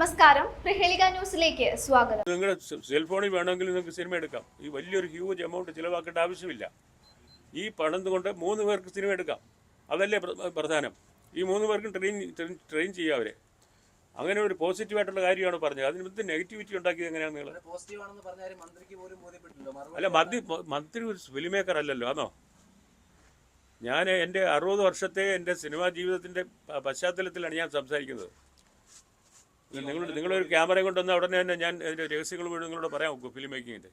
നമസ്കാരം. പ്രഹേളിക ന്യൂസിലേക്ക് സ്വാഗതം. നിങ്ങളുടെ സെൽഫോണിൽ വേണമെങ്കിൽ നിങ്ങൾക്ക് സിനിമ എടുക്കാം. ഈ വലിയൊരു ഹ്യൂജ് എമൗണ്ട് ചിലവാക്കേണ്ട ആവശ്യമില്ല. ഈ പണം കൊണ്ട് മൂന്ന് പേർക്ക് സിനിമ എടുക്കാം. അതല്ലേ പ്രധാനം. ഈ മൂന്ന് പേർക്കും ട്രെയിൻ ട്രെയിൻ ചെയ്യുക അവരെ. അങ്ങനെ ഒരു പോസിറ്റീവായിട്ടുള്ള കാര്യമാണ് പറഞ്ഞത്. അതിന് എന്ത് നെഗറ്റിവിറ്റി ഉണ്ടാക്കിയത് എങ്ങനെയാണ് നിങ്ങൾ? അല്ല മന്ത്രി മന്ത്രി ഒരു ഫിലിം മേക്കർ അല്ലല്ലോ. ആണോ ഞാൻ എന്റെ അറുപത് വർഷത്തെ എന്റെ സിനിമാ ജീവിതത്തിന്റെ പശ്ചാത്തലത്തിലാണ് ഞാൻ സംസാരിക്കുന്നത്. നിങ്ങൾ നിങ്ങളൊരു ക്യാമറ കൊണ്ടുവന്ന ഉടനെ തന്നെ ഞാൻ അതിന്റെ രഹസ്യങ്ങൾ മുഴുവൻ നിങ്ങളോട് പറയാൻ നോക്കും ഫിലിം മേക്കിങ്ങിന്റെ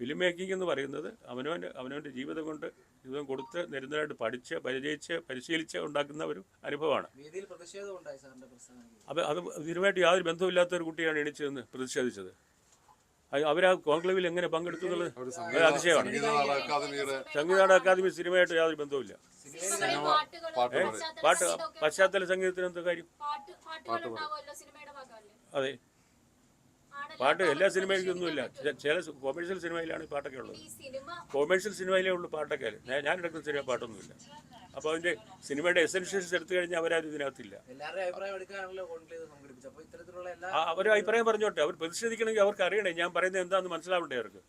ഫിലിം മേക്കിംഗ് എന്ന് പറയുന്നത് അവനവന്റെ അവനവന്റെ ജീവിതം കൊണ്ട് ജീവിതം കൊടുത്ത് നിരന്തരമായിട്ട് പഠിച്ച് പരിചയിച്ച് പരിശീലിച്ച് ഉണ്ടാക്കുന്ന ഒരു അനുഭവമാണ്. അപ്പം അത് ഇതുമായിട്ട് യാതൊരു ബന്ധമില്ലാത്ത ഒരു കുട്ടിയാണ് എണീച്ചതെന്ന് പ്രതിഷേധിച്ചത്. അത് ആ കോൺക്ലേവിൽ എങ്ങനെ പങ്കെടുത്തു എന്നുള്ളത് അത് അതിശയമാണ്. സംഗീത അക്കാദമി സിനിമയായിട്ട് യാതൊരു ബന്ധവുമില്ല. പാട്ട് പശ്ചാത്തല സംഗീതത്തിന് എന്താ കാര്യം? ഭാഗമല്ലേ? അതെ. പാട്ട് എല്ലാ സിനിമയിലും ഒന്നുമില്ല. ചില കൊമേഴ്ഷ്യൽ സിനിമയിലാണ് ഈ പാട്ടൊക്കെ ഉള്ളത്. ഈ സിനിമ കൊമേഴ്ഷ്യൽ സിനിമയിലേ ഉള്ളൂ പാട്ടൊക്കെ. ഞാൻ ഞാൻ എടുക്കുന്ന സിനിമ പാട്ടൊന്നുമില്ല. അപ്പോൾ അതിന്റെ സിനിമയുടെ എസെൻഷ്യൽസ് എടുത്തു കഴിഞ്ഞാൽ അവരാരും ഇതിനകത്തില്ല. അവർ അഭിപ്രായം പറഞ്ഞോട്ടെ. അവർ പ്രതിഷേധിക്കണമെങ്കിൽ അവർക്ക് അറിയണേ. ഞാൻ പറയുന്നത് എന്താണെന്ന് മനസ്സിലാവണ്ടേ അവർക്ക്?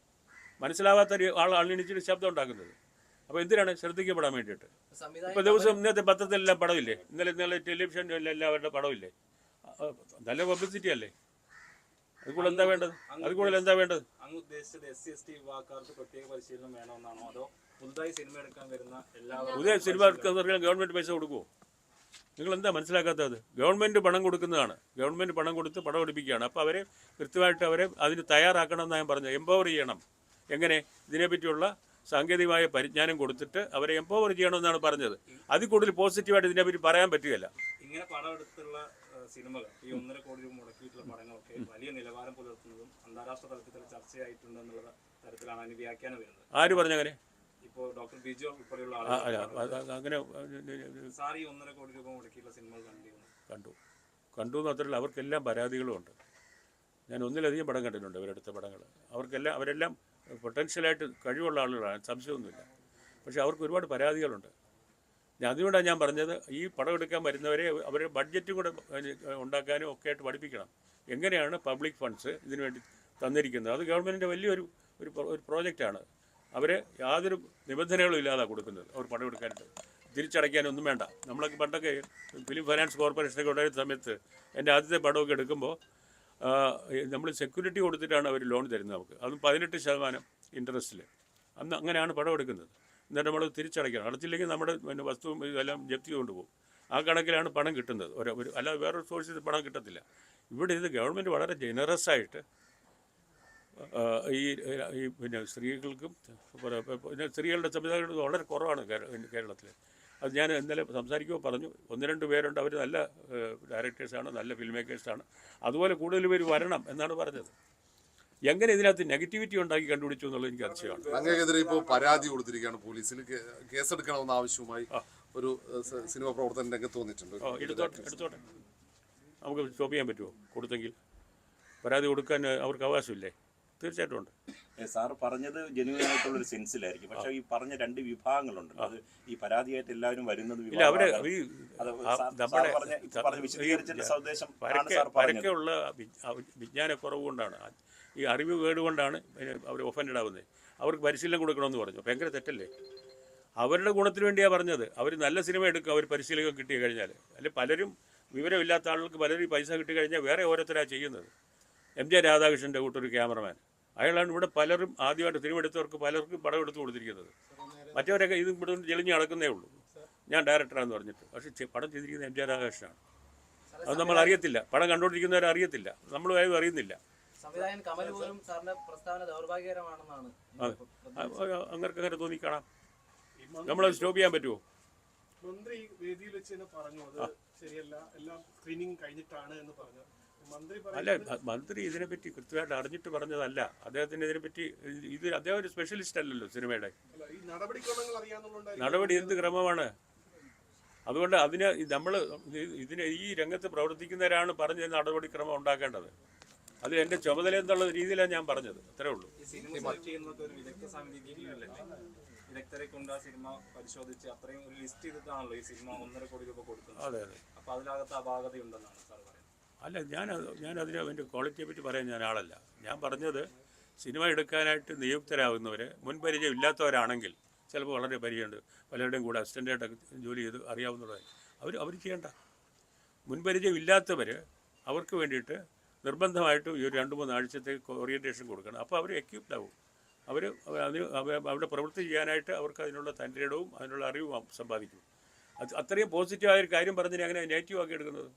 മനസ്സിലാവാത്ത ഒരു ആൾ അണിണിച്ചിട്ട് ശബ്ദം ഉണ്ടാക്കുന്നത്. അപ്പോൾ എന്തിനാണ് ശ്രദ്ധിക്കപ്പെടാൻ വേണ്ടിയിട്ട്? ഇപ്പൊ ഇപ്പോൾ ദിവസം ഇന്നത്തെ പത്രത്തിലെല്ലാം പടമില്ലേ? ഇന്നലെ ഇന്നലെ ടെലിവിഷനിലെല്ലാം എല്ലാവരുടെ പടമില്ലേ? നല്ല പബ്ലിസിറ്റി അല്ലേ? അത് കൂടുതൽ എന്താ വേണ്ടത്? അത് കൂടുതൽ എന്താ വേണ്ടത്? അങ്ങ് ഉദ്ദേശിച്ചത് എസ് സി എസ് ടി വിഭാഗക്കാർക്ക് പ്രത്യേക പരിശീലനം വേണമെന്നാണോ അതോ പുതുതായി സിനിമ എടുക്കാൻ വരുന്ന എല്ലാവരും പുതിയ സിനിമ എടുക്കുന്നവർക്ക് ഗവൺമെന്റ് പൈസ കൊടുക്കുമോ നിങ്ങൾ എന്താ മനസ്സിലാക്കാത്തത്? ഗവൺമെന്റ് പണം കൊടുക്കുന്നതാണ്. ഗവൺമെന്റ് പണം കൊടുത്ത് പണം എടുപ്പിക്കുകയാണ് അപ്പോൾ അവരെ കൃത്യമായിട്ട് അവരെ അതിന് തയ്യാറാക്കണം എന്നാണ് ഞാൻ പറഞ്ഞത്. എംപവർ ചെയ്യണം. എങ്ങനെ? ഇതിനെപ്പറ്റിയുള്ള സാങ്കേതികമായ പരിജ്ഞാനം കൊടുത്തിട്ട് അവരെ എംപവർ ചെയ്യണമെന്നാണ് പറഞ്ഞത്. അതിൽ കൂടുതൽ പോസിറ്റീവായിട്ട് ഇതിനെപ്പറ്റി പറയാൻ പറ്റുകയില്ല. ഇങ്ങനെ പടം എടുത്തുള്ള സിനിമകൾ ഈ ഒന്നര കോടി രൂപ മുടക്കിയിട്ടുള്ള പടങ്ങളൊക്കെ വലിയ നിലവാരം പുലർത്തുന്നതും അന്താരാഷ്ട്ര തലത്തിൽ ചർച്ചയായിട്ടുണ്ടെന്നുള്ള തരത്തിലാണ് അതിന് വ്യാഖ്യാനം വരുന്നത്. ആര് പറഞ്ഞങ്ങനെ ഇപ്പോൾ ഡോക്ടർ ബിജു ഉൾപ്പെടെയുള്ള ആളുകൾ അങ്ങനെ സാർ ഈ ഒന്നര കോടി രൂപ മുടക്കിയുള്ള സിനിമകൾ കണ്ടിരുന്നു കണ്ടു. കണ്ടു എന്ന് മാത്രമല്ല അവർക്കെല്ലാം പരാതികളും ഉണ്ട്. ഞാൻ ഒന്നിലധികം പടം കണ്ടിട്ടുണ്ട് ഇവരെടുത്ത പടങ്ങൾ. അവർക്കെല്ലാം അവരെല്ലാം പൊട്ടൻഷ്യലായിട്ട് കഴിവുള്ള ആളുകളാണ് സംശയമൊന്നുമില്ല. പക്ഷേ അവർക്ക് ഒരുപാട് പരാതികളുണ്ട്. ഞാൻ അതുകൊണ്ടാണ് ഞാൻ പറഞ്ഞത് ഈ പടം എടുക്കാൻ വരുന്നവരെ അവർ ബഡ്ജറ്റും കൂടെ ഉണ്ടാക്കാനും ഒക്കെ ആയിട്ട് പഠിപ്പിക്കണം. എങ്ങനെയാണ് പബ്ലിക് ഫണ്ട്സ് ഇതിനു വേണ്ടി തന്നിരിക്കുന്നത്? അത് ഗവൺമെന്റിന്റെ വലിയൊരു ഒരു ഒരു പ്രോജക്റ്റാണ്. അവരെ യാതൊരു നിബന്ധനകളും ഇല്ലാതെ കൊടുക്കുന്നത്. അവർ പണം എടുക്കാനായിട്ട് തിരിച്ചടയ്ക്കാനൊന്നും വേണ്ട. നമ്മളൊക്കെ പണ്ടൊക്കെ ഫിലിം ഫൈനാൻസ് കോർപ്പറേഷനൊക്കെ ഉണ്ടായിരുന്ന സമയത്ത് എന്റെ ആദ്യത്തെ പടമൊക്കെ എടുക്കുമ്പോൾ നമ്മൾ സെക്യൂരിറ്റി കൊടുത്തിട്ടാണ് അവർ ലോൺ തരുന്നത് നമുക്ക്. അതും പതിനെട്ട് ശതമാനം ഇൻട്രസ്റ്റിൽ അന്ന് അങ്ങനെയാണ് പടം എടുക്കുന്നത്. എന്നിട്ട് നമ്മൾ തിരിച്ചടയ്ക്കണം. അടച്ചില്ലെങ്കിൽ നമ്മുടെ പിന്നെ വസ്തുവും ഇതെല്ലാം ജപ്തി കൊണ്ടുപോകും. ആ കണക്കിലാണ് പണം കിട്ടുന്നത്. ഒരു അല്ലാതെ വേറൊരു സോഴ്സിൽ പണം കിട്ടത്തില്ല. ഇവിടെ ഇത് ഗവൺമെന്റ് വളരെ ജനറസ് ആയിട്ട് ഈ ഈ പിന്നെ സ്ത്രീകൾക്കും പിന്നെ സ്ത്രീകളുടെ സംവിധാനം വളരെ കുറവാണ് കേരളത്തിൽ അത് ഞാൻ ഇന്നലെ സംസാരിക്കുമ്പോൾ പറഞ്ഞു ഒന്ന് രണ്ട് പേരുണ്ട് അവർ നല്ല ഡയറക്ടേഴ്സാണ് നല്ല ഫിലിം മേക്കേഴ്സാണ് അതുപോലെ കൂടുതൽ പേര് വരണം എന്നാണ് പറഞ്ഞത്. എങ്ങനെ ഇതിനകത്ത് നെഗറ്റിവിറ്റി ഉണ്ടാക്കി കണ്ടുപിടിച്ചു എന്നുള്ളത് എനിക്ക് അതിശയമാണ്. അങ്ങനെതിരെ ഇപ്പോൾ പരാതി കൊടുത്തിരിക്കുകയാണ് പോലീസിൽ കേസെടുക്കണമെന്ന ആവശ്യവുമായി ഒരു സിനിമ പ്രവർത്തന രംഗത്ത് വന്നിട്ടുണ്ട്. എടുത്തോട്ടെ എടുത്തോട്ടെ. നമുക്ക് സ്റ്റോപ്പ് ചെയ്യാൻ പറ്റുമോ? കൊടുത്തെങ്കിൽ. പരാതി കൊടുക്കാൻ അവർക്ക് അവകാശമില്ലേ? തീർച്ചയായിട്ടും ഉണ്ട്. സാർ പറഞ്ഞത് ജനുവൻ ആയിട്ടുള്ള ഒരു സെൻസിലായിരിക്കും പക്ഷേ ഈ പറഞ്ഞ രണ്ട് വിഭാഗങ്ങളുണ്ട്. അത് ഈ പരാതിയായിട്ട് എല്ലാവരും വരുന്നത് പരക്കെയുള്ള വിജ്ഞാനക്കുറവ് കൊണ്ടാണ്. ഈ അറിവ് കേടുകൊണ്ടാണ് അവർ ഒഫൻഡ് ആവുന്നത്. അവർക്ക് പരിശീലനം കൊടുക്കണമെന്ന് പറഞ്ഞു. ഭയങ്കര തെറ്റല്ലേ? അവരുടെ ഗുണത്തിന് വേണ്ടിയാണ് പറഞ്ഞത്. അവർ നല്ല സിനിമ എടുക്കുക അവർ പരിശീലനം കിട്ടി കഴിഞ്ഞാൽ അല്ലെ പലരും വിവരമില്ലാത്ത ആളുകൾക്ക് പലരും ഈ പൈസ കിട്ടി കഴിഞ്ഞാൽ വേറെ ഓരോരുത്തരാണ് ചെയ്യുന്നത്. എം ജെ രാധാകൃഷ്ണന്റെ കൂട്ടൊരു ക്യാമറമാൻ. അയാളാണ് ഇവിടെ പലരും ആദ്യമായിട്ട് തിരുവെടുത്തവർക്ക് എടുത്തവർക്ക് പലർക്കും പടം എടുത്തു കൊടുത്തിരിക്കുന്നത്. മറ്റവരൊക്കെ ഇത് ഇവിടെ നിന്ന് ചെളിഞ്ഞ് നടക്കുന്നേ ഉള്ളൂ. ഞാൻ ഡയറക്ടറാണെന്ന് പറഞ്ഞിട്ട്. പക്ഷേ പടം ചെയ്തിരിക്കുന്നത് എം ജെ രാധാകൃഷ്ണനാണ്. അത് നമ്മൾ അറിയത്തില്ല. പടം കണ്ടുകൊണ്ടിരിക്കുന്നവർ അറിയത്തില്ല. നമ്മൾ ആരും അറിയുന്നില്ല. അങ്ങനെ അങ്ങനെ തോന്നി കാണാം. നമ്മളത് സ്റ്റോപ്പ് ചെയ്യാൻ പറ്റുമോ മന്ത്രി വേദിയിൽ വെച്ച് തന്നെ പറഞ്ഞു. അത് ശരിയല്ല. എല്ലാം സ്ക്രീനിങ് കഴിഞ്ഞിട്ടാണ് എന്ന് പറഞ്ഞു. അല്ല മന്ത്രി ഇതിനെപ്പറ്റി കൃത്യമായിട്ട് അറിഞ്ഞിട്ട് പറഞ്ഞതല്ല. അദ്ദേഹത്തിന് ഇതിനെപ്പറ്റി ഇത് അദ്ദേഹം ഒരു സ്പെഷ്യലിസ്റ്റ് അല്ലല്ലോ സിനിമയുടെ. നടപടി എന്ത് ക്രമമാണ്? അതുകൊണ്ട് അതിന് നമ്മൾ ഇതിന് ഈ രംഗത്ത് പ്രവർത്തിക്കുന്നവരാണ് പറഞ്ഞ നടപടിക്രമം ഉണ്ടാക്കേണ്ടത്. അത് എന്റെ ചുമതല എന്നുള്ള രീതിയിലാണ് ഞാൻ പറഞ്ഞത്. അത്രേ ഉള്ളൂ. ഈ സിനിമ ഒരു വിദഗ്ധ സമിതി കീഴിലല്ലേ വിദഗ്ധരെ കൊണ്ട് ആ സിനിമ പരിശോധിച്ച് അത്രയും ഒരു ലിസ്റ്റ് ചെയ്തിട്ടാണല്ലോ ഈ സിനിമ ഒന്നര കോടി രൂപ കൊടുക്കുന്നത്. അതെ അതെ. അപ്പൊ അതിനകത്ത് അപാകതയുണ്ടെന്നാണ് സാർ പറയുന്നത്. അല്ല ഞാൻ ഞാൻ അതിന് അതിന്റെ ക്വാളിറ്റിയെ പറ്റി പറയാൻ ഞാൻ ആളല്ല ഞാൻ പറഞ്ഞത് സിനിമ എടുക്കാനായിട്ട് നിയുക്തരാകുന്നവർ മുൻപരിചയം ഇല്ലാത്തവരാണെങ്കിൽ ചിലപ്പോൾ വളരെ പരിചയമുണ്ട്. പലരുടെയും കൂടെ അസിസ്റ്റന്റായിട്ടൊക്കെ ജോലി ചെയ്ത് അറിയാവുന്നതായി അവർ അവർ ചെയ്യേണ്ട. മുൻപരിചയം ഇല്ലാത്തവർ അവർക്ക് വേണ്ടിയിട്ട് നിർബന്ധമായിട്ടും ഈ ഒരു രണ്ട് മൂന്ന് ആഴ്ചത്തെ ഓറിയന്റേഷൻ കൊടുക്കണം. അപ്പോൾ അവർ എക്യൂപ്ഡ് ആവും. അവർ അതിന് അവിടെ പ്രവൃത്തി ചെയ്യാനായിട്ട് അവർക്ക് അതിനുള്ള തന്റെ ഇടവും അതിനുള്ള അറിവും സമ്പാദിക്കും. അത് അത്രയും പോസിറ്റീവായ ഒരു കാര്യം പറഞ്ഞിട്ട് അങ്ങനെ നെഗറ്റീവ് ആക്കി എടുക്കുന്നത്?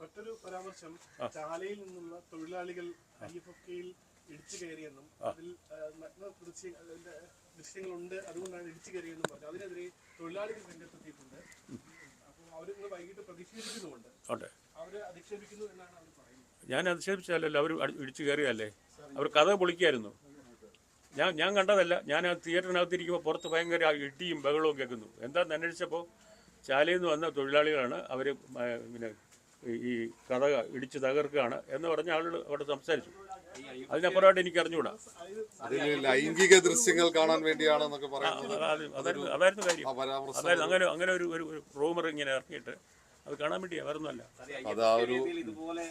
മറ്റൊരു പരാമർശം ചാലയിൽ നിന്നുള്ള തൊഴിലാളികൾ ഐ എഫ് എഫ് കെയിൽ ഇടിച്ചു കയറിയെന്നും അതിൽ നഗ്ന ദൃശ്യങ്ങളുണ്ട് അതുകൊണ്ടാണ് ഇടിച്ചു കയറിയെന്നും പറഞ്ഞു. അതിനെതിരെ തൊഴിലാളികൾ രംഗത്തെത്തിയിട്ടുണ്ട്. അപ്പോൾ അവർ ഇന്ന് വൈകിട്ട് പ്രതിഷേധിക്കുന്നുമുണ്ട്. അവരെ അധിക്ഷേപിക്കുന്നു എന്നാണ് അവർ പറയുന്നത്. ഞാൻ അധിക്ഷേപിച്ചാലല്ലോ അവർ ഇടിച്ചു കയറിയല്ലേ അവർ കഥ പൊളിക്കായിരുന്നു. ഞാൻ ഞാൻ കണ്ടതല്ല ഞാൻ ആ തിയേറ്ററിനകത്തിരിക്കുമ്പോൾ പുറത്ത് ഭയങ്കര ഇടിയും ബഹളവും കേൾക്കുന്നു. എന്താണെന്ന് അന്വേഷിച്ചപ്പോൾ ചാലയിൽ നിന്ന് വന്ന തൊഴിലാളികളാണ് അവർ പിന്നെ ഈ- കഥ ഇടിച്ച് തകർക്കുകയാണ് എന്ന് പറഞ്ഞ ആളുകൾ അവിടെ സംസാരിച്ചു. അതിനപ്പുറമായിട്ട് എനിക്ക് അറിഞ്ഞുകൂടാ. ലൈംഗിക ദൃശ്യങ്ങൾ കാണാൻ വേണ്ടിയാണെന്നൊക്കെ അതായിരുന്നു കാര്യം. അതായിരുന്നു അങ്ങനെ അങ്ങനെ ഒരു ഒരു റൂമർ ഇങ്ങനെ ഇറക്കിയിട്ട് അത് കാണാൻ വേണ്ടിയാ വേറൊന്നുമല്ല അത് ആ ഒരു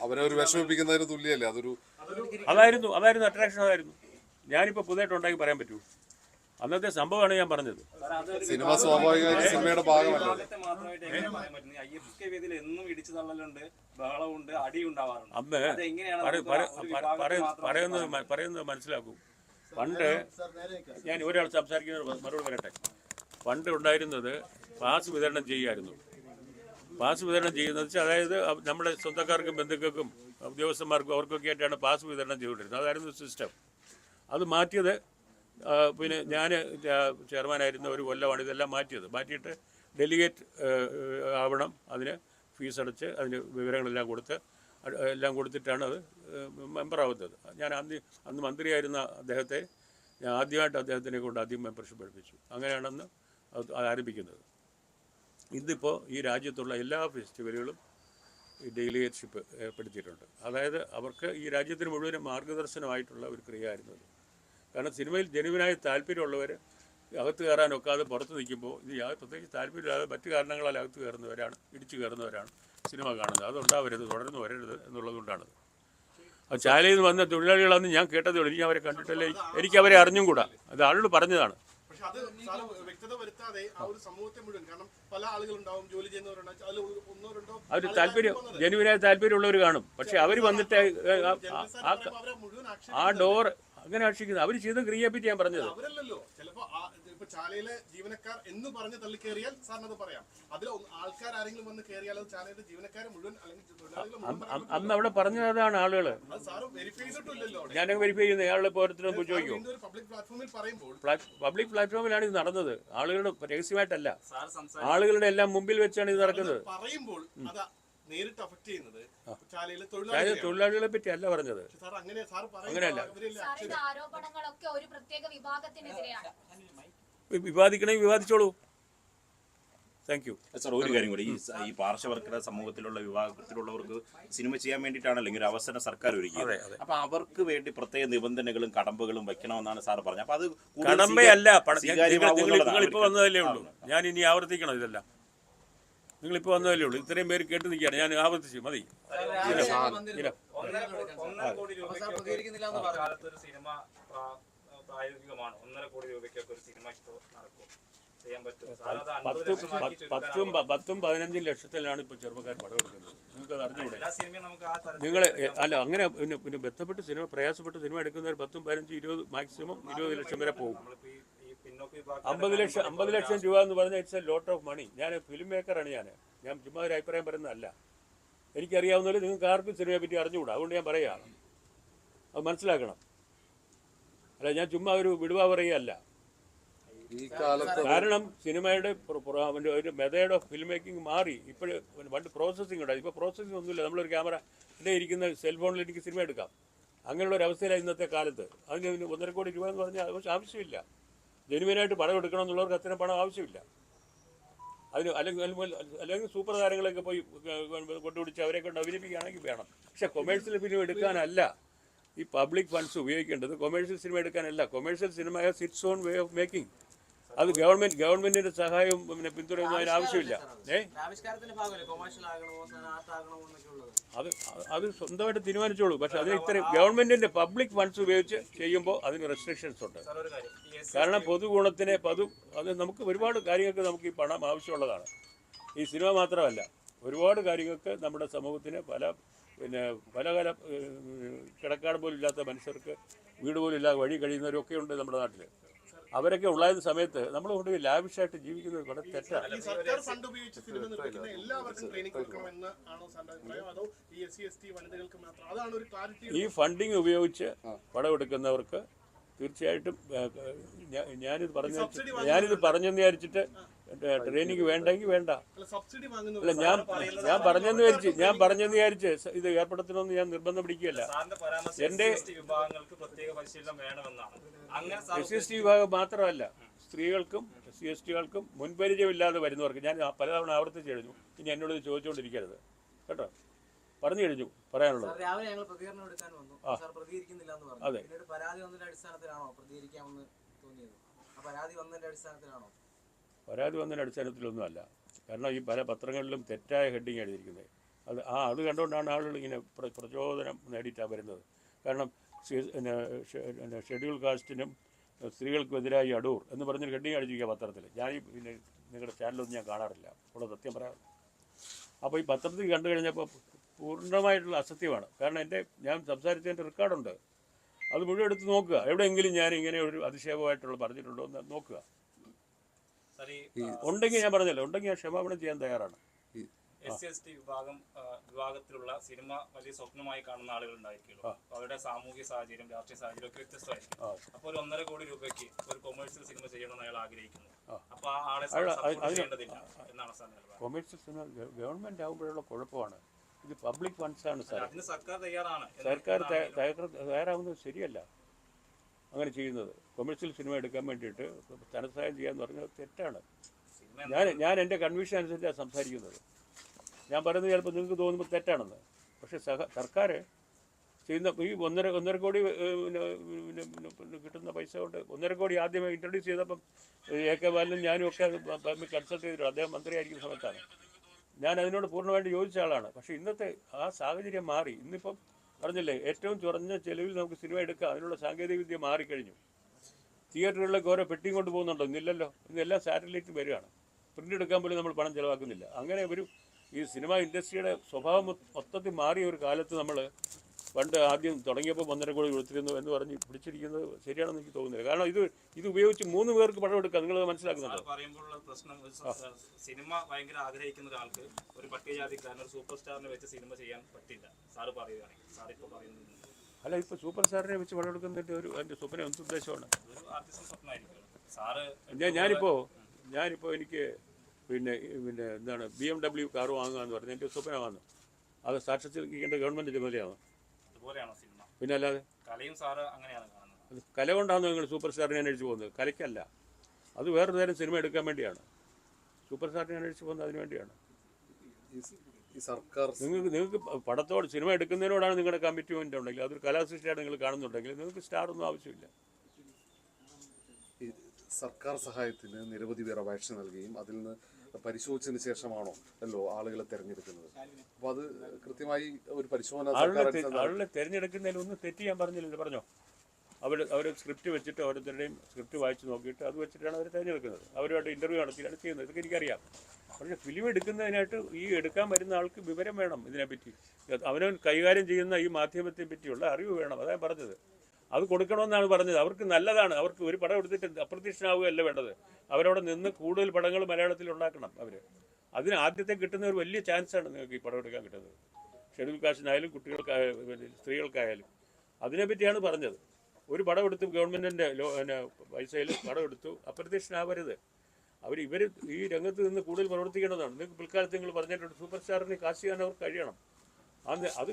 അവരെ ഒരു വിഷമിപ്പിക്കുന്നതിന് തുല്യല്ലേ? അതൊരു അതായിരുന്നു അതായിരുന്നു അട്രാക്ഷൻ അതായിരുന്നു. ഞാനിപ്പോൾ പുതിയതായിട്ട് ഉണ്ടാക്കി പറയാൻ പറ്റൂ അന്നത്തെ സംഭവമാണ് ഞാൻ പറഞ്ഞത്. സിനിമ സ്വാഭാവികമായിട്ട് സിനിമയുടെ ഭാഗമല്ല? പറയുന്നത് പറയുന്നത് മനസ്സിലാക്കൂ. പണ്ട് ഞാൻ ഒരാൾ സംസാരിക്കുന്ന മറുപടി പറയട്ടെ? പണ്ട് ഉണ്ടായിരുന്നത് പാസ് വിതരണം ചെയ്യുമായിരുന്നു പാസ് വിതരണം ചെയ്യുന്നത് വെച്ചാൽ അതായത് നമ്മുടെ സ്വന്തക്കാർക്കും ബന്ധുക്കൾക്കും ഉദ്യോഗസ്ഥന്മാർക്കും അവർക്കൊക്കെ ആയിട്ടാണ് പാസ് വിതരണം ചെയ്തുകൊണ്ടിരുന്നത്. അതായിരുന്നു സിസ്റ്റം അത് മാറ്റിയത് പിന്നെ ഞാൻ ചെയർമാനായിരുന്ന ഒരു കൊല്ലമാണ് ഇതെല്ലാം മാറ്റിയത്. മാറ്റിയിട്ട് ഡെലിഗേറ്റ് ആവണം അതിന് ഫീസ് അടച്ച് അതിന് വിവരങ്ങളെല്ലാം കൊടുത്ത് എല്ലാം കൊടുത്തിട്ടാണ് അത് മെമ്പറാവുന്നത്. ഞാൻ അന്ന് അന്ന് മന്ത്രിയായിരുന്ന അദ്ദേഹത്തെ ഞാൻ ആദ്യമായിട്ട് അദ്ദേഹത്തിനെ കൊണ്ട് ആദ്യം മെമ്പർഷിപ്പ് എടുപ്പിച്ചു അങ്ങനെയാണെന്ന് അത് ആരംഭിക്കുന്നത്. ഇന്നിപ്പോൾ ഈ രാജ്യത്തുള്ള എല്ലാ ഫെസ്റ്റിവലുകളും ഈ ഡെയിലിയർഷിപ്പ് ഏർപ്പെടുത്തിയിട്ടുണ്ട്. അതായത് അവർക്ക് ഈ രാജ്യത്തിന് മുഴുവനും മാർഗദർശനമായിട്ടുള്ള ഒരു ക്രിയയായിരുന്നു അത് കാരണം സിനിമയിൽ ജനുവിനായി താല്പര്യമുള്ളവർ അകത്ത് കയറാൻ ഒക്കാതെ പുറത്ത് നിൽക്കുമ്പോൾ ഇത് യാതൊരു പ്രത്യേകിച്ച് താല്പര്യമില്ലാതെ മറ്റു കാരണങ്ങളാൽ അകത്ത് കയറുന്നവരാണ് ഇടിച്ചു കയറുന്നവരാണ് സിനിമ കാണുന്നത്. അതുണ്ടാവരുത് തുടർന്ന് വരരുത് എന്നുള്ളതുകൊണ്ടാണത് ആ ചാലയിൽ നിന്ന് വന്ന തൊഴിലാളികളാന്ന് ഞാൻ കേട്ടതേ ഉള്ളൂ. എനിക്ക് അവരെ കണ്ടിട്ടല്ലേ എനിക്ക് അവരെ അറിഞ്ഞും കൂടാ. അത് ആളുകൾ പറഞ്ഞതാണ്. പക്ഷെ അത് സാറ് വ്യക്തത വരുത്താതെ ആ ഒരു സമൂഹത്തെ മുഴുവൻ കാരണം പല ആളുകളുണ്ടാവും ജോലി ചെയ്യുന്നവരുണ്ടാവും അതിൽ ഒന്നോ രണ്ടോ അവർ താല്പര്യം. ജനുവിനായ താല്പര്യമുള്ളവർ കാണും. പക്ഷെ അവർ വന്നിട്ട് ആ- ഡോർ അങ്ങനെ ആക്ഷിക്കുന്നത്. അവർ ചെയ്ത ക്രിയയെ പറ്റി ഞാൻ പറഞ്ഞത്. അവരല്ലല്ലോ. ചിലപ്പോ ഇപ്പൊ ചാലയിലെ ജീവനക്കാർ എന്ന് പറഞ്ഞ് തള്ളി കയറിയാൽ സാറിന് അത് പറയാം. അതിൽ ആൾക്കാർ ആരെങ്കിലും വന്ന് കയറിയാൽ അത് ചാലയിലെ ജീവനക്കാരെ മുഴുവൻ അല്ലെങ്കിൽ അന്ന് അവിടെ പറഞ്ഞതാണ് ആളുകൾ ഞാനങ്ങ് വെരിഫൈ ചെയ്യുന്നത് അയാളുടെ പോരത്തിനും ചോദിക്കും. പബ്ലിക് പ്ലാറ്റ്ഫോമിലാണ് ഇത് നടന്നത്. ആളുകളുടെ രഹസ്യമായിട്ടല്ല. ആളുകളുടെ എല്ലാം മുമ്പിൽ വെച്ചാണ് ഇത് നടക്കുന്നത്. പറയുമ്പോൾ നേരിട്ട് അഫക്ട് ചെയ്യുന്നത് ചാലയിലെ തൊഴിലാളികളെ പറ്റി അല്ല പറഞ്ഞത് സാർ അങ്ങനെ സാർ അങ്ങനെയല്ല. പറയുമ്പോൾ സാർ ഇത് ആരോപണങ്ങളൊക്കെ ഒരു പ്രത്യേക വിഭാഗത്തിനെതിരെയാണ്. വി- വിവാദിക്കണമെങ്കിൽ വിവാദിച്ചോളൂ. താങ്ക് യു സാർ ഒരു കാര്യം കൂടി. ഈ പാർശ്വവർക്കര സമൂഹത്തിലുള്ള വിഭാഗത്തിലുള്ളവർക്ക് സിനിമ ചെയ്യാൻ വേണ്ടിയിട്ടാണല്ലോ ഇങ്ങനെ ഒരു അവസരം സർക്കാർ ഒരുക്കിയത്. അപ്പൊ അവർക്ക് വേണ്ടി പ്രത്യേക നിബന്ധനകളും കടമ്പകളും വെക്കണമെന്നാണ് സാർ പറഞ്ഞത്. അപ്പൊ അത് കടമ്പയല്ല വന്നതല്ലേ ഉള്ളൂ. ഞാൻ ഇനി ആവർത്തിക്കണം ഇതെല്ലാം. നിങ്ങളിപ്പോൾ വന്നതല്ലേ ഉള്ളൂ. ഇത്രയും പേര് കേട്ട് നിൽക്കുകയാണ്. ഞാൻ ആവർത്തിച്ചു. മതി. പത്തും പത്തും പതിനഞ്ചും ലക്ഷത്തിലാണ് ഇപ്പോൾ ചെറുപ്പക്കാർ പടം എടുക്കുന്നത്. നിങ്ങൾക്ക് അത് അറിഞ്ഞുകൂടെ? എല്ലാ നമുക്ക് ആ തരത്തിൽ നിങ്ങൾ അല്ല അങ്ങനെ പിന്നെ പിന്നെ ബന്ധപ്പെട്ട് സിനിമ പ്രയാസപ്പെട്ട് സിനിമ എടുക്കുന്നവർ പത്തും പതിനഞ്ചും ഇരുപത് മാക്സിമം ഇരുപത് ലക്ഷം വരെ പോകും. അമ്പത് ലക്ഷം അമ്പത് ലക്ഷം രൂപ എന്ന് പറഞ്ഞാൽ it's a lot of money ഞാൻ ഫിലിം മേക്കറാണ് ഞാൻ. ഞാൻ ചുമ്മാ ഒരു അഭിപ്രായം പറയുന്നതല്ല. എനിക്കറിയാവുന്നതിൽ നിങ്ങൾക്ക് ആർക്കും സിനിമയെ പറ്റി അറിഞ്ഞുകൂടാ. അതുകൊണ്ട് ഞാൻ പറയുകയാണ് അത് മനസ്സിലാക്കണം. അല്ല ഞാൻ ചുമ്മാ ഒരു വിടുവ പറയുകയല്ല. ഈ കാലത്ത് കാരണം സിനിമയുടെ ഒരു മെത്തേഡ് ഓഫ് ഫിലിം മേക്കിംഗ് മാറി. ഇപ്പോഴും പണ്ട് പ്രോസസ്സിംഗ് ഉണ്ടായി. ഇപ്പോൾ പ്രോസസ്സിംഗ് ഒന്നുമില്ല. നമ്മളൊരു ക്യാമറ ഇവിടെ ഇരിക്കുന്ന സെൽഫോണിൽ എനിക്ക് സിനിമ എടുക്കാം. അങ്ങനെയുള്ള ഒരു അവസ്ഥയിലാണ് ഇന്നത്തെ കാലത്ത്. അതിന് ഒന്നര കോടി രൂപ എന്ന് പറഞ്ഞാൽ ആവശ്യം- ആവശ്യമില്ല. ജെനുവിനായിട്ട് പണം എടുക്കണം എന്നുള്ളവർക്ക് അത്രയും പണം ആവശ്യമില്ല. അതിന് അല്ലെങ്കിൽ അല്ലെങ്കിൽ- സൂപ്പർ താരങ്ങളൊക്കെ പോയി കൊണ്ടുപിടിച്ച് അവരെ കൊണ്ട് അഭിനയിപ്പിക്കുകയാണെങ്കിൽ വേണം. പക്ഷെ കൊമേഴ്സ്യൽ ഫിലിം എടുക്കാനല്ല ഈ പബ്ലിക് ഫണ്ട്സ് ഉപയോഗിക്കേണ്ടത്. Commercial cinema എടുക്കാനല്ല. Commercial cinema has its own way of making. അത് ഗവൺമെന്റ് ഗവൺമെന്റിന്റെ സഹായവും പിന്നെ പിന്തുണയൊന്നും അതിന് ആവശ്യമില്ല ഏ? അത് അത് സ്വന്തമായിട്ട് തീരുമാനിച്ചോളൂ. പക്ഷെ അതിന് ഇത്രയും ഗവൺമെന്റിന്റെ പബ്ലിക് ഫണ്ട്സ് ഉപയോഗിച്ച് ചെയ്യുമ്പോൾ അതിന് റെസ്ട്രിക്ഷൻസ് ഉണ്ട്. കാരണം പൊതുഗുണത്തിനെ പൊതു അത് നമുക്ക് ഒരുപാട് കാര്യങ്ങൾക്ക് നമുക്ക് ഈ പണം ആവശ്യമുള്ളതാണ്. ഈ സിനിമ മാത്രമല്ല ഒരുപാട് കാര്യങ്ങൾക്ക് നമ്മുടെ സമൂഹത്തിന് പല പിന്നെ പല പല കിടക്കാട് പോലും ഇല്ലാത്ത മനുഷ്യർക്ക് വീട് പോലും ഇല്ലാതെ വഴി കഴിയുന്നവരൊക്കെ ഉണ്ട് നമ്മുടെ നാട്ടിൽ അവരൊക്കെ ഉള്ളായ സമയത്ത് നമ്മൾ കൊണ്ട് ലാവിഷായിട്ട് ജീവിക്കുന്നത് വളരെ തെറ്റാണ്. ഈ ഉപയോഗിച്ച് ഫണ്ടിങ് ഉപയോഗിച്ച് പടമെടുക്കുന്നവർക്ക് തീർച്ചയായിട്ടും ഏഹ്, ഞാ- ഞാനിത് പറഞ്ഞു ഞാനിത് പറഞ്ഞെന്ന് വിചാരിച്ചിട്ട് ട്രെയിനിങ് വേണ്ടെങ്കിൽ വേണ്ട. അല്ല ഞാൻ ഞാൻ പറഞ്ഞെന്ന് വിചാരിച്ച് ഞാൻ പറഞ്ഞെന്ന് വിചാരിച്ച് ഇത് ഏർപ്പെടുത്തണമെന്ന് ഞാൻ നിർബന്ധം പിടിക്കുകയല്ല. എന്റെ- S S C S T വിഭാഗം മാത്രമല്ല സ്ത്രീകൾക്കും എസ് സി എസ് ടികൾക്കും മുൻപരിചയമില്ലാതെ വരുന്നവർക്ക് ഞാൻ പലതവണ ആവർത്തിച്ച് കഴിഞ്ഞു ഇനി എന്നോട് ഇത് ചോദിച്ചുകൊണ്ടിരിക്കരുത് കേട്ടോ? പറഞ്ഞു കഴിഞ്ഞു പറയാനുള്ളത്. സാർ രാവിലെ ഞങ്ങൾ പ്രതികരണം എടുക്കാൻ വന്നു. സാർ പ്രതികരിക്കുന്നില്ല എന്ന് പറഞ്ഞു. അതെ. പരാതി വന്നതിന്റെ അടിസ്ഥാനത്തിലാണോ പ്രതികരിക്കാമെന്ന് തോന്നിയത്? ആ പരാതി വന്നതിന്റെ അടിസ്ഥാനത്തിലാണോ? പരാതി വന്നതിന്റെ അടിസ്ഥാനത്തിലൊന്നുമല്ല. കാരണം ഈ പല പത്രങ്ങളിലും തെറ്റായ ഹെഡിങ് എഴുതിയിരിക്കുന്നത്. അത് ആ അത് കണ്ടുകൊണ്ടാണ് ആളുകൾ ഇങ്ങനെ പ്ര- പ്രചോദനം നേടിയിട്ടാണ് വരുന്നത്. കാരണം പിന്നെ ഷെഡ്യൂൾ കാസ്റ്റിനും സ്ത്രീകൾക്കെതിരായി അടൂർ എന്ന് പറഞ്ഞൊരു ഹെഡിങ് അടിച്ചിരിക്കുക പത്രത്തിൽ ഞാൻ പിന്നെ നിങ്ങളുടെ ചാനലൊന്നും ഞാൻ കാണാറില്ല. ഉള്ള സത്യം പറയാം. അപ്പോൾ ഈ പത്രത്തിൽ കണ്ടു കഴിഞ്ഞപ്പോൾ പൂർണമായിട്ടുള്ള അസത്യമാണ്. കാരണം എന്റെ ഞാൻ സംസാരിച്ചതിന്റെ റെക്കോർഡുണ്ട്. അത് മുഴുവൻ എടുത്ത് നോക്കുക. എവിടെയെങ്കിലും ഞാൻ ഇങ്ങനെ ഒരു അതിശയമായിട്ടുള്ള പറഞ്ഞിട്ടുണ്ടോ എന്ന് നോക്കുക. ഉണ്ടെങ്കിൽ ഞാൻ പറഞ്ഞല്ലോ ഉണ്ടെങ്കിൽ ഞാൻ ക്ഷമാപണം ചെയ്യാൻ തയ്യാറാണ്. എസ് സി എസ് ടി വിഭാഗം വിഭാഗത്തിലുള്ള സിനിമ വലിയ സ്വപ്നമായി കാണുന്ന ആളുകൾ ഉണ്ടായിരിക്കുമല്ലോ. അവരുടെ സാമൂഹിക സാഹചര്യം രാഷ്ട്രീയ സാഹചര്യം ഒക്കെ വ്യത്യസ്തമായിരിക്കും. അപ്പോൾ ഒരു ഒന്നര കോടി രൂപയ്ക്ക് ഒരു കൊമേഴ്സ്യൽ സിനിമ ചെയ്യണമെന്ന് അയാൾ ആഗ്രഹിക്കുന്നു. അപ്പോൾ അപ്പൊ ആ ആളെ ചെയ്യേണ്ടതില്ല എന്നാണ് സാർ കൊമേഴ്സ്യൽ സിനിമ ഗവൺമെന്റ് ആകുമ്പോഴുള്ള കുഴപ്പമാണ്. ഇത് പബ്ലിക് ഫണ്ട്സാണ് സാർ അതിന് സർക്കാർ തയ്യാറാണ്. സർക്കാർ തയ്യാറാവുന്നത് ശരിയല്ല. അങ്ങനെ ചെയ്യുന്നത്. കൊമേഴ്സ്യൽ സിനിമ എടുക്കാൻ വേണ്ടിയിട്ട് ധനസഹായം ചെയ്യാന്ന് പറഞ്ഞാൽ തെറ്റാണ്. ഞാൻ ഞാൻ എന്റെ കൺവിഷൻ അനുസരിച്ചാണ് സംസാരിക്കുന്നത്. ഞാൻ പറയുന്നത് ചിലപ്പോൾ നിങ്ങൾക്ക് തോന്നുമ്പോൾ തെറ്റാണെന്ന്. പക്ഷേ സഹ സർക്കാർ ചെയ്യുന്ന ഈ ഒന്നര ഒന്നര കോടി കിട്ടുന്ന പൈസ കൊണ്ട് ഒന്നര കോടി ആദ്യം ഇൻട്രൊഡ്യൂസ് ചെയ്തപ്പം എ കെ ബാലനും ഞാനും ഒക്കെ കൺസൾട്ട് ചെയ്തിട്ടുണ്ട്. അദ്ദേഹം മന്ത്രിയായിരിക്കുന്ന സമയത്താണ്. ഞാൻ അതിനോട് പൂർണമായിട്ട് യോജിച്ച ആളാണ്. പക്ഷേ ഇന്നത്തെ ആ സാഹചര്യം മാറി. ഇന്നിപ്പം പറഞ്ഞില്ലേ ഏറ്റവും കുറഞ്ഞ ചെലവിൽ നമുക്ക് സിനിമ എടുക്കാം. അതിനുള്ള സാങ്കേതിക വിദ്യ മാറിക്കഴിഞ്ഞു. തിയേറ്ററുകളിലേക്ക് ഓരോ പെട്ടിയും കൊണ്ട് പോകുന്നുണ്ടോ? ഇന്നില്ലല്ലോ. ഇന്നെല്ലാം സാറ്റലൈറ്റ് വരികയാണ് പ്രിന്റ് എടുക്കാൻ പോലും നമ്മൾ പണം ചിലവാക്കുന്നില്ല. അങ്ങനെ ഒരു ഈ സിനിമ ഇൻഡസ്ട്രിയുടെ സ്വഭാവം മൊത്തത്തിൽ മാറിയ ഒരു കാലത്ത് നമ്മൾ പണ്ട് ആദ്യം തുടങ്ങിയപ്പോൾ ഒന്നര കോടി കൊടുത്തിരുന്നു എന്ന് പറഞ്ഞ് പിടിച്ചിരിക്കുന്നത് ശരിയാണെന്ന് എനിക്ക് തോന്നുന്നില്ല. കാരണം ഇത് ഇത് ഉപയോഗിച്ച് മൂന്ന് പേർക്ക് പണം എടുക്കാം നിങ്ങൾ മനസ്സിലാക്കുന്നത് പറയുമ്പോഴുള്ള പ്രശ്നം സിനിമ ഭയങ്കര ആഗ്രഹിക്കുന്ന ഒരാൾക്ക് ഒരു പട്ടികജാതിക്കാരൻ ഒരു സൂപ്പർ സ്റ്റാറിനെ വെച്ച് സിനിമ ചെയ്യാൻ പറ്റില്ല. സാറ് പറയുകയാണെങ്കിൽ സാർ ഇപ്പോൾ പറയുന്നത് അല്ല ഇപ്പോൾ സൂപ്പർ സ്റ്റാറിനെ വെച്ച് വെള്ളം എടുക്കുന്നതിന്റെ ഒരു എന്റെ സ്വപ്നം എന്ത് ഉദ്ദേശമാണ്? ഞാൻ ഞാനിപ്പോൾ ഞാനിപ്പോൾ എനിക്ക് പിന്നെ പിന്നെ എന്താണ് ബി എം ഡബ്ല്യു കാർ വാങ്ങുക എന്ന് പറഞ്ഞാൽ എന്റെ സ്വപ്നമാണ്. അത് ഗവൺമെന്റ് ചുമതലയാണ് അതുപോലെയാണോ സിനിമ. പിന്നെ അല്ലാതെ കലയും സാറ് അങ്ങനെയാണ് കല കൊണ്ടാണ് നിങ്ങൾ സൂപ്പർ സ്റ്റാറിനെ അന്വേഷിച്ച് പോകുന്നത്. കലയ്ക്കല്ല. അത് വേറൊരു തരം സിനിമ എടുക്കാൻ വേണ്ടിയാണ്. സൂപ്പർ സ്റ്റാറിനെ അന്വേഷിച്ച് പോകുന്നത് അതിന് വേണ്ടിയാണ്. ഈ സർക്കാർ നിങ്ങൾക്ക് നിങ്ങൾക്ക് പടത്തോട് സിനിമ എടുക്കുന്നതിനോടാണ് നിങ്ങളുടെ കമ്മിറ്റ്മെന്റ് ഉണ്ടെങ്കിൽ അതൊരു കലാസൃഷ്ടിയായിട്ട് നിങ്ങൾ കാണുന്നുണ്ടെങ്കിൽ നിങ്ങൾക്ക് സ്റ്റാർ ഒന്നും ആവശ്യമില്ല. ഈ സർക്കാർ സഹായത്തിന് നിരവധി പേർ അപേക്ഷ നൽകുകയും അതിൽ നിന്ന് പരിശോധിച്ചതിന് ശേഷമാണോ അല്ലോ ആളുകളെ തെരഞ്ഞെടുക്കുന്നത്? അപ്പൊ അത് കൃത്യമായി ഒരു പരിശോധന ആളുകളെ തെരഞ്ഞെടുക്കുന്നതിൽ ഒന്ന് തെറ്റ് ഞാൻ പറഞ്ഞില്ല. പറഞ്ഞോ? അവർ അവർ സ്ക്രിപ്റ്റ് വെച്ചിട്ട് ഓരോരുത്തരുടെയും സ്ക്രിപ്റ്റ് വായിച്ച് നോക്കിയിട്ട് അത് വെച്ചിട്ടാണ് അവർ തിരഞ്ഞെടുക്കുന്നത്. അവരുമായിട്ട് ഇന്റർവ്യൂ നടത്തിയാണ് ചെയ്യുന്നത്. ഇതൊക്കെ എനിക്കറിയാം. പക്ഷേ ഫിലിം എടുക്കുന്നതിനായിട്ട് ഈ എടുക്കാൻ വരുന്ന ആൾക്ക് വിവരം വേണം ഇതിനെപ്പറ്റി. അവനവൻ കൈകാര്യം ചെയ്യുന്ന ഈ മാധ്യമത്തെ പറ്റിയുള്ള അറിവ് വേണം. അതാണ് പറഞ്ഞത്. അത് കൊടുക്കണമെന്നാണ് പറഞ്ഞത്. അവർക്ക് നല്ലതാണ്. അവർക്ക് ഒരു പടം എടുത്തിട്ട് അപ്രത്യക്ഷനാവുകയല്ല വേണ്ടത്. അവരവിടെ നിന്ന് കൂടുതൽ പടങ്ങൾ മലയാളത്തിൽ ഉണ്ടാക്കണം അവർ അതിന് ആദ്യത്തെ കിട്ടുന്ന ഒരു വലിയ ചാൻസാണ് നിങ്ങൾക്ക് ഈ പടം എടുക്കാൻ കിട്ടുന്നത്. ഷെഡ്യൂൾ കാസ്റ്റിനായാലും കുട്ടികൾക്കായാലും സ്ത്രീകൾക്കായാലും. അതിനെപ്പറ്റിയാണ് പറഞ്ഞത്. ഒരു പടം എടുത്തു ഗവൺമെന്റിന്റെ പൈസയിൽ പടം എടുത്തു. അപ്രത്യക്ഷനാവരുത്. അവർ ഇവർ ഈ രംഗത്ത് നിന്ന് കൂടുതൽ പ്രവർത്തിക്കേണ്ടതാണ്. നിങ്ങൾക്ക് പിൽക്കാലത്ത് നിങ്ങൾ പറഞ്ഞിട്ടുണ്ട് സൂപ്പർ സ്റ്റാറിന് കാശ് ചെയ്യാൻ അവർക്ക് കഴിയണം. അത് അത്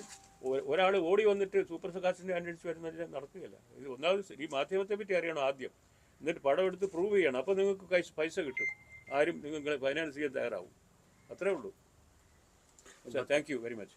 ഒരാൾ ഓടി വന്നിട്ട് സൂപ്പർ സ്റ്റാർസിനെ അന്വേഷിച്ച് വരുന്നതിന് നടക്കുകയില്ല. ഇത് ഒന്നാമത് ഈ മാധ്യമത്തെ പറ്റി അറിയണം ആദ്യം. എന്നിട്ട് പടം എടുത്ത് പ്രൂവ് ചെയ്യണം. അപ്പോൾ നിങ്ങൾക്ക് കൈസ് പൈസ കിട്ടും. ആരും നിങ്ങൾ ഫൈനാൻസ് ചെയ്യാൻ തയ്യാറാവും. അത്രേ ഉള്ളൂ. Thank you very much